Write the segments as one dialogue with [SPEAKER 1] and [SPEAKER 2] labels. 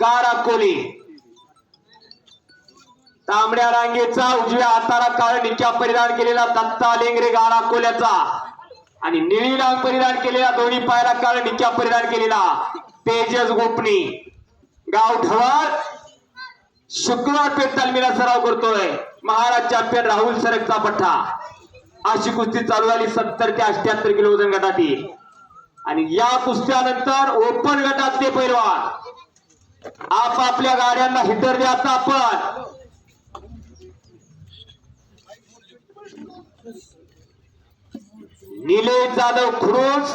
[SPEAKER 1] गारा कोली. तांबड्या रांगेचा उजव्या हाताला काळ निच्या परिधान केलेला दत्ता लेंगरे गारा कोल्याचा. आणि निळी रांग परिधान केलेला दोन्ही पायाला काळ निच्या परिधान केलेला तेजस गोपनी. गाव ढवाळ. शुक्रवार पेठ तालमीला सराव करतोय. महाराज चॅम्पियन राहुल सरकचा पठ्ठा. अशी कुस्ती चालू झाली सत्तर ते अठ्याहत्तर किलो वजन गटातील. आणि या कुस्त्यानंतर ओपन गटातले पैलवान. आपापल्या गाड्यांना हिटर द्यायचा आपण. निलेश जाधव खुरोज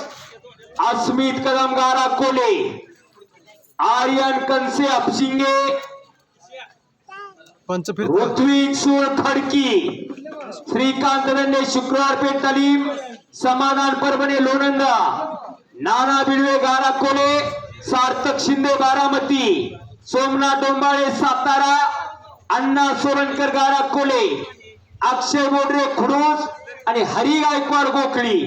[SPEAKER 1] अस्मित कदम गारा कोले आर्यन कनसे अपशिंगे ऋत्विक सूळ खडकी श्रीकांत दंडे शुक्रवार पेठ तालीम समाधान परभणे लोणंदा नाना बिडवे गारा कोले सार्थक शिंदे बारामती सोमनाथ डोंबाळे सातारा अण्णा सोरणकर गारा कोले अक्षय मोडरे खुडूस आणि हरी गायकवाड गोखळी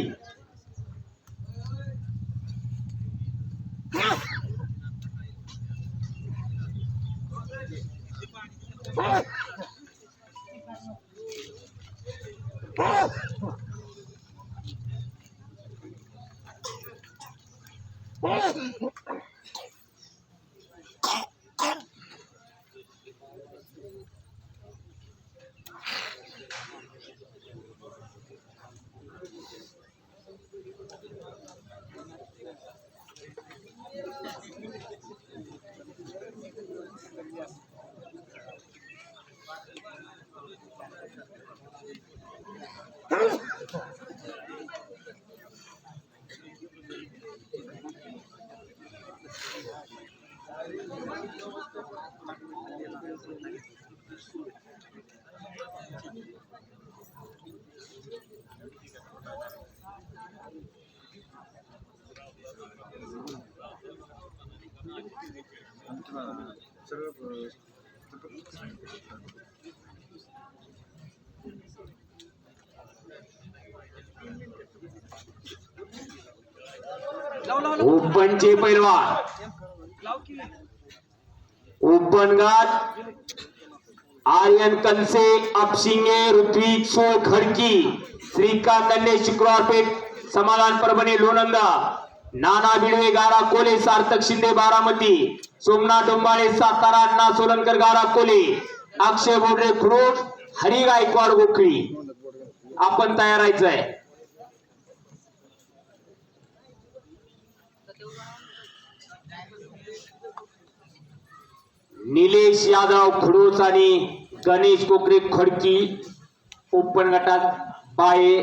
[SPEAKER 1] ओपनचे पैलवान। ओपन गाठ आर्यन कनसे अपशिंगे ऋत्विक सोळ खडकी श्रीकांत दंडे शुक्रवार पेठ समाधान परभणी लोणंदा नाना भिडवे गारा कोले सार्थक शिंदे बारामती. सोमनाथ डोंबाळे सातारा अण्णा सोलनकर गारा कोले. अक्षय बोडरे खुरोड हरी गायकवाड गोखळी. आपण तयार आहे निलेश यादव खडूस आणि गणेश कोकरे खडकी ओपन गटात बाये.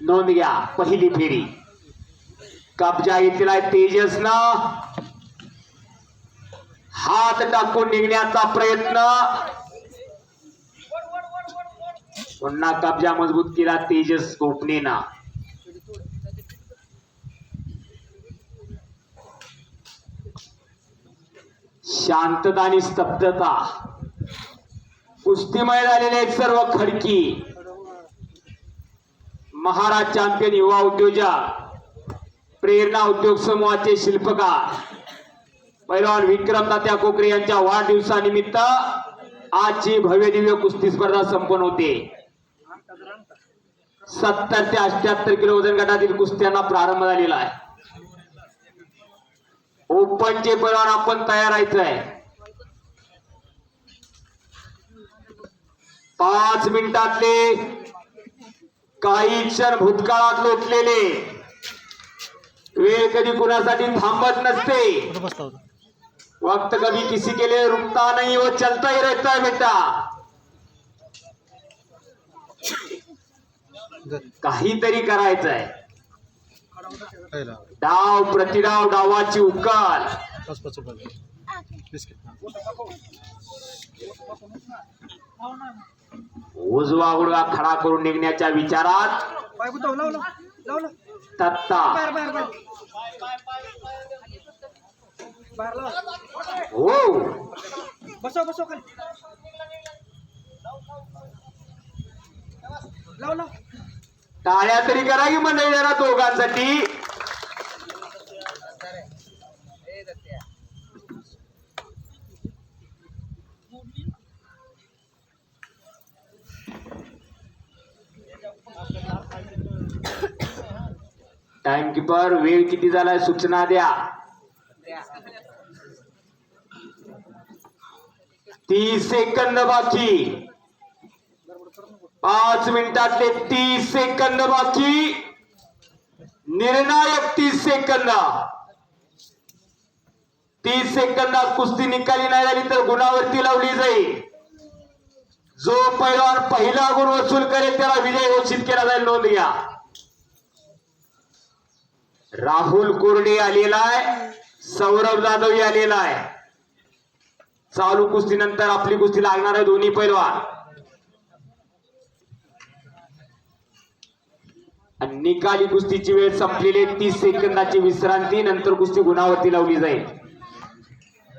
[SPEAKER 1] नोंद घ्या पहिली फेरी. कब्जा घेतलेला आहे तेजसनं हात टाकून निघण्याचा प्रयत्न. पुन्हा कब्जा मजबूत केला तेजस गोपनेना. शांतता आणि स्तब्धता. कुस्तीमय झालेले सर्व खडकी. महाराज चॅम्पियन युवा उद्योजक. प्रेरणा उद्योग समूहाचे शिल्पकार. पैलवान विक्रम तात्या कोकरे यांच्या वाढदिवसानिमित्त आजची भव्य दिव्य कुस्ती स्पर्धा संपन्न होते. सत्तर ते अठ्याहत्तर किलो वजन गटातील कुस्त्यांना प्रारंभ झालेला आहे. ओपनचे पैलवान आपण तयार आहे पाच मिनिटातले काही क्षण भूतकाळात लोटलेले. वेळ कधी कुणासाठी थांबत नसते. वक्त कभी किसी के लिए रुकता नहीं वो चलता ही रहता है बेटा. काहीतरी करायचं आहे
[SPEAKER 2] पहिला
[SPEAKER 1] डाव प्रतिडाव डावाची उकाल. उजवा गुडगा खडा करून निघण्याच्या विचारात तत्ता. हो.
[SPEAKER 3] खाली. लाव लाव.
[SPEAKER 1] टाळ्या तरी करा की मंडळी जरा दोघांसाठी. टाइम किपर वेळ किती झालाय सूचना द्या तीस सेकंद बाकी पाच मिनिटातले तीस सेकंद बाकी निर्णायक तीस सेकंद तीस सेकंदात कुस्ती निकाली नाही झाली तर गुणावरती लावली जाईल जो पैलवान पहिला गुण वसूल करेल त्याला विजय घोषित केला जाईल नोंद घ्या। राहुल कोरडे आलेला आहे सौरभ जाधव आलेला आहे. चालू कुस्तीनंतर आपली कुस्ती लागणार आहे दोन्ही पैलवान. आणि निकाली कुस्तीची वेळ संपलेली तीस सेकंदाची विश्रांती नंतर कुस्ती गुणावरती लावली जाईल.